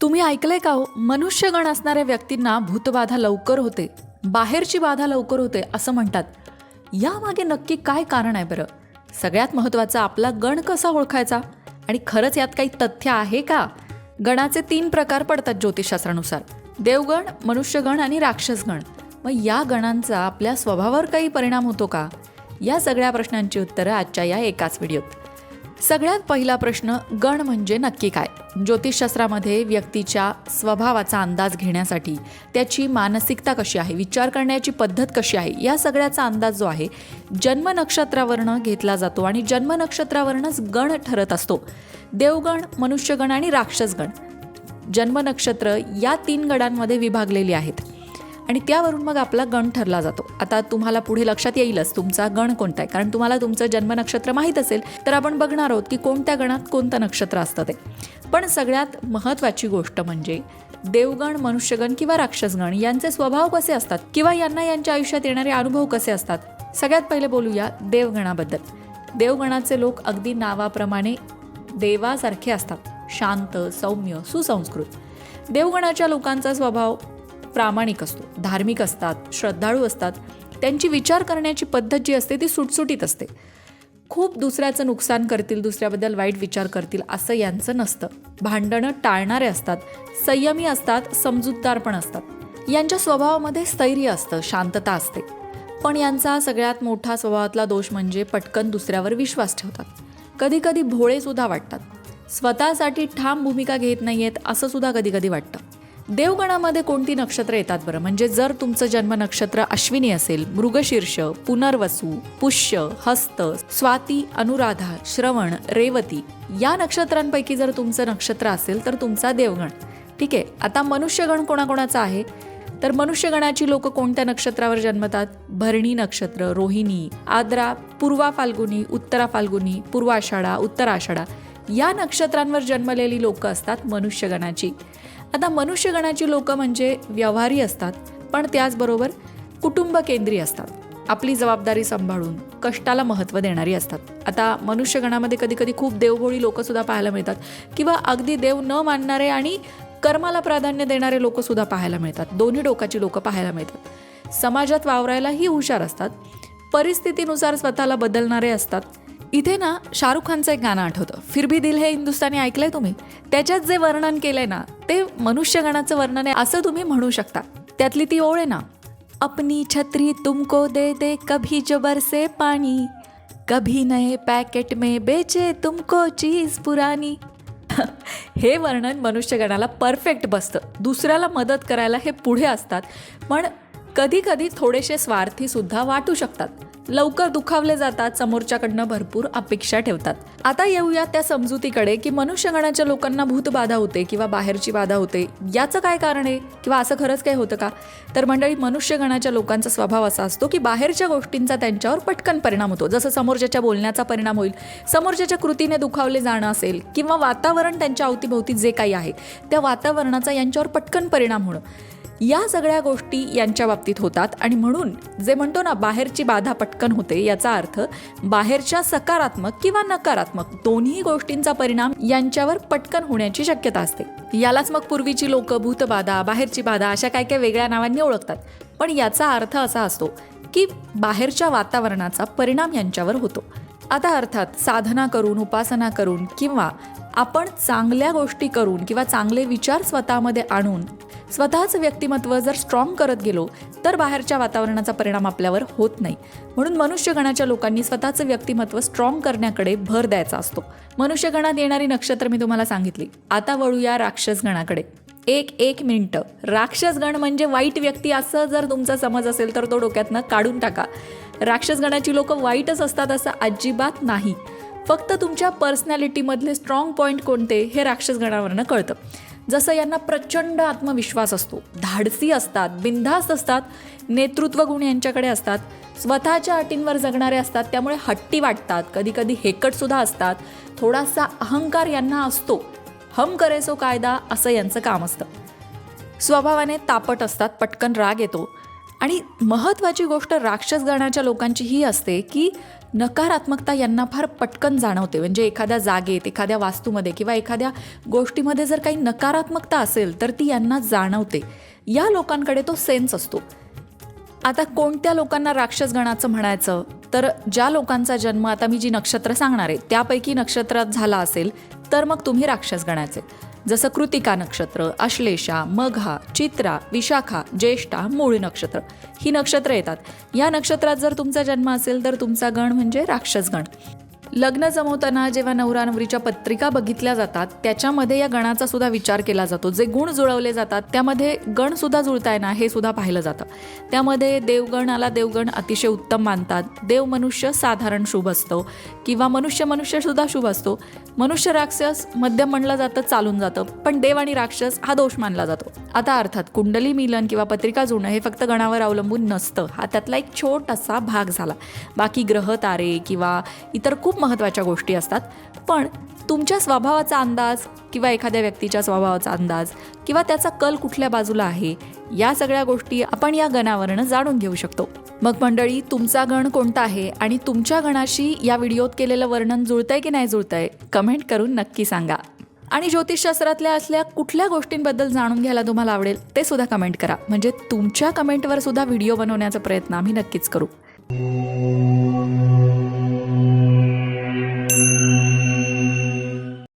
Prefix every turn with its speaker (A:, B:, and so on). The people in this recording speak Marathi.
A: तुम्ही ऐकलंय का हो? मनुष्यगण असणाऱ्या व्यक्तींना भूतबाधा लवकर होते बाहेरची बाधा लवकर होते असं म्हणतात. यामागे नक्की काय कारण आहे बरं? सगळ्यात महत्त्वाचं आपला गण कसा ओळखायचा? आणि खरंच यात काही तथ्य आहे का? गणाचे तीन प्रकार पडतात ज्योतिषशास्त्रानुसार. देवगण मनुष्यगण आणि राक्षसगण. मग या गणांचा आपल्या स्वभावावर काही परिणाम होतो का? या सगळ्या प्रश्नांची उत्तरं आजच्या या एकाच व्हिडिओत. सगळ्यात पहिला प्रश्न गण म्हणजे नक्की काय? ज्योतिषशास्त्रामध्ये व्यक्तीच्या स्वभावाचा अंदाज घेण्यासाठी त्याची मानसिकता कशी आहे विचार करण्याची पद्धत कशी आहे या सगळ्याचा अंदाज जो आहे जन्म नक्षत्रावरनं घेतला जातो आणि जन्म नक्षत्रावरनंच गण ठरत असतो. देवगण मनुष्यगण आणि राक्षसगण. जन्म नक्षत्र या तीन गणांमध्ये विभागलेली आहेत. आणि त्यावरून मग आपला गण ठरला जातो. आता तुम्हाला पुढे लक्षात येईलच तुमचा गण कोणता आहे. कारण तुम्हाला तुमचं जन्म नक्षत्र माहीत असेल तर आपण बघणार आहोत की कोणत्या गणात कोणतं नक्षत्र असतं ते. पण सगळ्यात महत्त्वाची गोष्ट म्हणजे देवगण मनुष्यगण किंवा राक्षसगण यांचे स्वभाव कसे असतात किंवा यांना यांच्या आयुष्यात येणारे अनुभव कसे असतात सगळ्यात पहिले बोलूया देवगणाबद्दल. देवगणाचे लोक अगदी नावाप्रमाणे देवासारखे असतात. शांत सौम्य सुसंस्कृत. देवगणाच्या लोकांचा स्वभाव प्रामाणिक असतो धार्मिक असतात श्रद्धाळू असतात. त्यांची विचार करण्याची पद्धत जी असते ती सुटसुटीत असते. खूप दुसऱ्याचं नुकसान करतील दुसऱ्याबद्दल वाईट विचार करतील असं यांचं नसतं. भांडणं टाळणारे असतात संयमी असतात समजूतदार पण असतात. यांच्या स्वभावामध्ये स्थैर्य असतं शांतता असते. पण यांचा सगळ्यात मोठा स्वभावातला दोष म्हणजे पटकन दुसऱ्यावर विश्वास ठेवतात. कधीकधी भोळेसुद्धा वाटतात. स्वतःसाठी ठाम भूमिका घेत नाही आहेत असं सुद्धा कधी कधी वाटतं. देवगणामध्ये कोणती नक्षत्र येतात बरं? म्हणजे जर तुमचं जन्म नक्षत्र अश्विनी असेल मृगशीर्ष पुनर्वसू पुष्य हस्त स्वाती अनुराधा श्रवण रेवती या नक्षत्रांपैकी जर तुमचं नक्षत्र असेल तर तुमचा देवगण. ठीक आहे? आता मनुष्यगण कोणाकोणाचा आहे? तर मनुष्यगणाची लोक कोणत्या नक्षत्रावर जन्मतात? भरणी नक्षत्र रोहिणी आद्रा पूर्वा फाल्गुनी उत्तरा फाल्गुनी पूर्वाषाढा उत्तराषाढा या नक्षत्रांवर जन्मलेली लोकं असतात मनुष्यगणाची. आता मनुष्यगणाची लोकं म्हणजे व्यवहारी असतात पण त्याचबरोबर कुटुंब केंद्रीय असतात. आपली जबाबदारी सांभाळून कष्टाला महत्त्व देणारी असतात. आता मनुष्यगणामध्ये कधी कधी खूप देवभोळी लोकंसुद्धा पाहायला मिळतात किंवा अगदी देव न मानणारे आणि कर्माला प्राधान्य देणारे लोकंसुद्धा पाहायला मिळतात. दोन्ही डोकाची लोकं पाहायला मिळतात. समाजात वावरायलाही हुशार असतात. परिस्थितीनुसार स्वतःला बदलणारे असतात. इथे ना शाहरुख खानचं एक गाणं आठवतं. फिर भी दिल हे हिंदुस्तानी ऐकलंय तुम्ही? त्याच्यात जे वर्णन केलंय ना ते मनुष्यगणाचं वर्णन आहे असं तुम्ही म्हणू शकता. त्यातली ती ओळ आहे ना अपनी छत्री तुमको दे दे कभी जबर से पाणी कभी नए पॅकेट में बेचे तुमको चीज पुरानी. हे वर्णन मनुष्यगणाला परफेक्ट बसतं. दुसऱ्याला मदत करायला हे पुढे असतात. पण कधी कधी थोडेसे स्वार्थी सुद्धा वाटू शकतात. लवकर दुखावले जातात समोरच्याकडनं भरपूर अपेक्षा ठेवतात. आता येऊया त्या समजुतीकडे की मनुष्यगणाच्या लोकांना भूतबाधा होते किंवा बाहेरची बाधा होते याचं काय कारण आहे? किंवा असं खरंच काय होतं का? तर मंडळी मनुष्यगणाच्या लोकांचा स्वभाव असा असतो की बाहेरच्या गोष्टींचा त्यांच्यावर पटकन परिणाम होतो. जसं समोरच्याच्या बोलण्याचा परिणाम होईल समोरच्याच्या कृतीने दुखावले जाणं असेल किंवा वातावरण त्यांच्या अवतीभोवती जे काही आहे त्या वातावरणाचा यांच्यावर पटकन परिणाम होणं. या सगळ्या गोष्टी यांच्या बाबतीत होतात. आणि म्हणून जे म्हणतो ना बाहेरची बाधा पटकन होते याचा अर्थ बाहेरच्या सकारात्मक किंवा नकारात्मक दोन्ही गोष्टींचा परिणाम यांच्यावर पटकन होण्याची शक्यता असते. यालाच मग पूर्वीची लोक भूतबाधा बाहेरची बाधा अशा काय काय वेगळ्या नावांनी ओळखतात. पण याचा अर्थ असा असतो की बाहेरच्या वातावरणाचा परिणाम यांच्यावर होतो. आता अर्थात साधना करून उपासना करून किंवा आपण चांगल्या गोष्टी करून किंवा चांगले विचार स्वतःमध्ये आणून स्वतःचं व्यक्तिमत्व जर स्ट्रॉंग करत गेलो तर बाहेरच्या वातावरणाचा परिणाम आपल्यावर होत नाही. म्हणून मनुष्यगणाच्या लोकांनी स्वतःचं व्यक्तिमत्व स्ट्रॉंग करण्याकडे भर द्यायचा असतो. मनुष्यगणात येणारी नक्षत्र मी तुम्हाला सांगितली. आता वळूया राक्षसगणाकडे. एक एक मिनटं. राक्षसगण म्हणजे वाईट व्यक्ती असं जर तुमचा समज असेल तर तो डोक्यातनं काढून टाका. राक्षसगणाची लोक वाईटच असतात असं अजिबात नाही. फक्त तुमच्या पर्सनॅलिटीमधले स्ट्रॉंग पॉईंट कोणते हे राक्षसगणावरनं कळतं. जसं यांना प्रचंड आत्मविश्वास असतो. धाडसी असतात बिनधास्त असतात नेतृत्व गुण यांच्याकडे असतात स्वतःच्या अटींवर जगणारे असतात त्यामुळे हट्टी वाटतात कधी कधी हेकटसुद्धा असतात. थोडासा अहंकार यांना असतो. हम करेसो कायदा असं यांचं काम असतं. स्वभावाने तापट असतात पटकन राग येतो. आणि महत्त्वाची गोष्ट राक्षस गणाच्या लोकांची ही असते की नकारात्मकता यांना फार पटकन जाणवते. म्हणजे एखाद्या जागेत एखाद्या वास्तूमध्ये किंवा एखाद्या गोष्टीमध्ये जर काही नकारात्मकता असेल तर ती यांना जाणवते. या लोकांकडे तो सेन्स असतो. आता कोणत्या लोकांना राक्षस गणाचं म्हणायचं? तर ज्या लोकांचा जन्म आता मी जी नक्षत्र सांगणार आहे त्यापैकी नक्षत्रात झाला असेल तर मग तुम्ही राक्षस गणाचे जसं कृतिका नक्षत्र आश्लेषा मघा चित्रा विशाखा ज्येष्ठा मूळ नक्षत्र ही नक्षत्र येतात. या नक्षत्रात जर तुमचा जन्म असेल तर तुमचा गण म्हणजे राक्षस गण लग्न जमवताना जेव्हा नवरा नवरीच्या पत्रिका बघितल्या जातात त्याच्यामध्ये या गणाचा सुद्धा विचार केला जातो. जे गुण जुळवले जातात त्यामध्ये गण सुद्धा जुळताय ना हे सुद्धा पाहिलं जातं. त्यामध्ये देवगणाला देवगण अतिशय उत्तम मानतात. देव मनुष्य साधारण शुभ असतो किंवा मनुष्य मनुष्य सुद्धा शुभ असतो. मनुष्य राक्षस मध्यम म्हणलं जातं चालून जातं. पण देव आणि राक्षस हा दोष मानला जातो. आता अर्थात कुंडली मिलन किंवा पत्रिका जुळणं हे फक्त गणावर अवलंबून नसतं. हा त्यातला एक छोटासा भाग झाला. बाकी ग्रह तारे किंवा इतर खूप खूप महत्त्वाच्या गोष्टी असतात. पण तुमच्या स्वभावाचा अंदाज किंवा एखाद्या व्यक्तीच्या स्वभावाचा अंदाज किंवा त्याचा कल कुठल्या बाजूला आहे या सगळ्या गोष्टी आपण या गणावरनं जाणून घेऊ शकतो. मग मंडळी तुमचा गण कोणता आहे आणि तुमच्या गणाशी या व्हिडिओत केलेलं वर्णन जुळतंय की नाही जुळतंय कमेंट करून नक्की सांगा. आणि ज्योतिषशास्त्रातल्या असल्या कुठल्या गोष्टींबद्दल जाणून घ्यायला तुम्हाला आवडेल ते सुद्धा कमेंट करा. म्हणजे तुमच्या कमेंटवर सुद्धा व्हिडिओ बनवण्याचा प्रयत्न आम्ही नक्कीच करू.